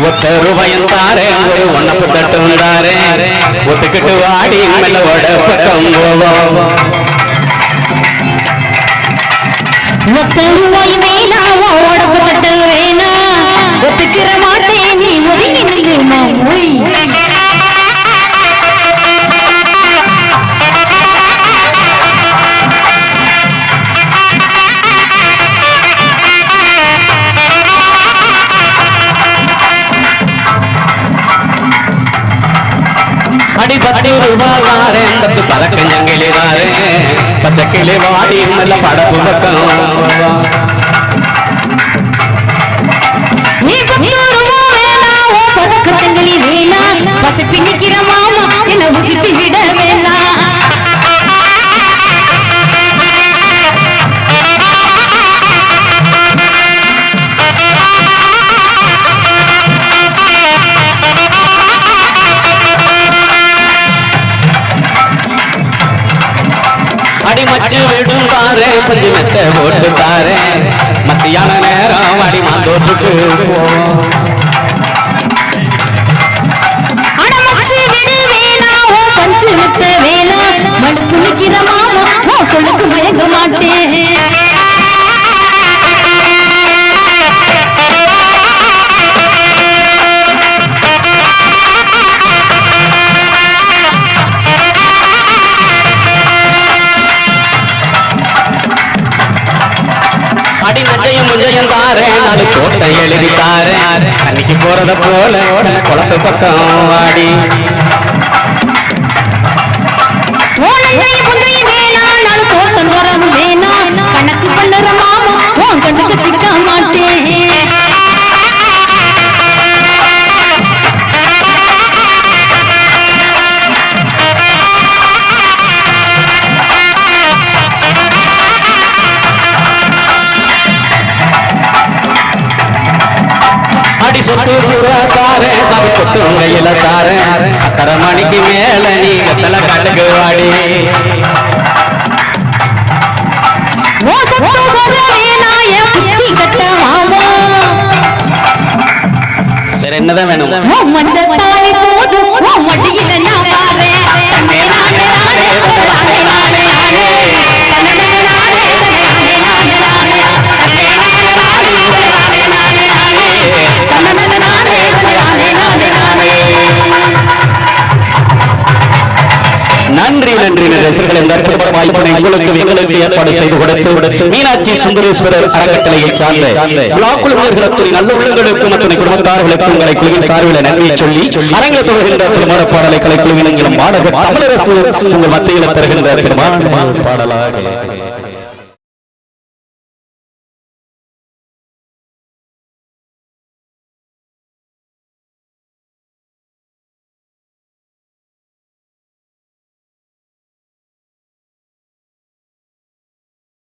ஒத்த ரூபாயும் தாரேன் ஒரு ஒன்னப்பு தட்டும் தாரேன் ஒத்துக்கிட்டு வாடி மெல்லவோட பக்கம் போவோம் ஒத்த ரூபாய் வேணா அடி பத்து ரூபாய் தாரேன் பத்து பதக்கஞ்சங்கிலி தாரேன் பச்சை அடி மச்சு விடும் பாரு பஞ்சு மெத்த போட்டு பாரு மத்தியான நேரம் அடி மாந்தோப்புக்கு போவோம். சொல்லுக்கு விடு மாட்டேன். அடி நஞ்சையும் முஞ்சையும் தாரே நாலு கோட்டை எழுதி தாரே. அன்னைக்கு போறத போல உடனே குளத்து பக்கம் வாடி. அடி சொத்து தாரேன் சாமி கொத்து கையில தாரேன் அத்தரை மணிக்கு மேல நீ கத்தல காட்டுக்கு வாடி. வேற என்னதான் வேணும்? ஓ ரசிகர்கள் இந்த அற்புதமான வாய்ப்பினை உங்களுக்கு எங்களுக்கு ஏற்பாடு செய்து கொடுத்து மீனாட்சி சுந்தரேஸ்வரர் அறக்கட்டளையை சார்ந்த பிளாக் நல்ல உள்ளங்களுக்கு மற்றும் குடும்பத்தார்களுக்கு உங்களை குழுவின் சார்பில் நன்றியை சொல்லி அரங்கில் தொடர்கின்ற திருமண பாடலை கலைக்குழுவின் பாடகர் தமிழரசு உங்கள் மத்தியில் தருகின்ற திருமண பாடலாக.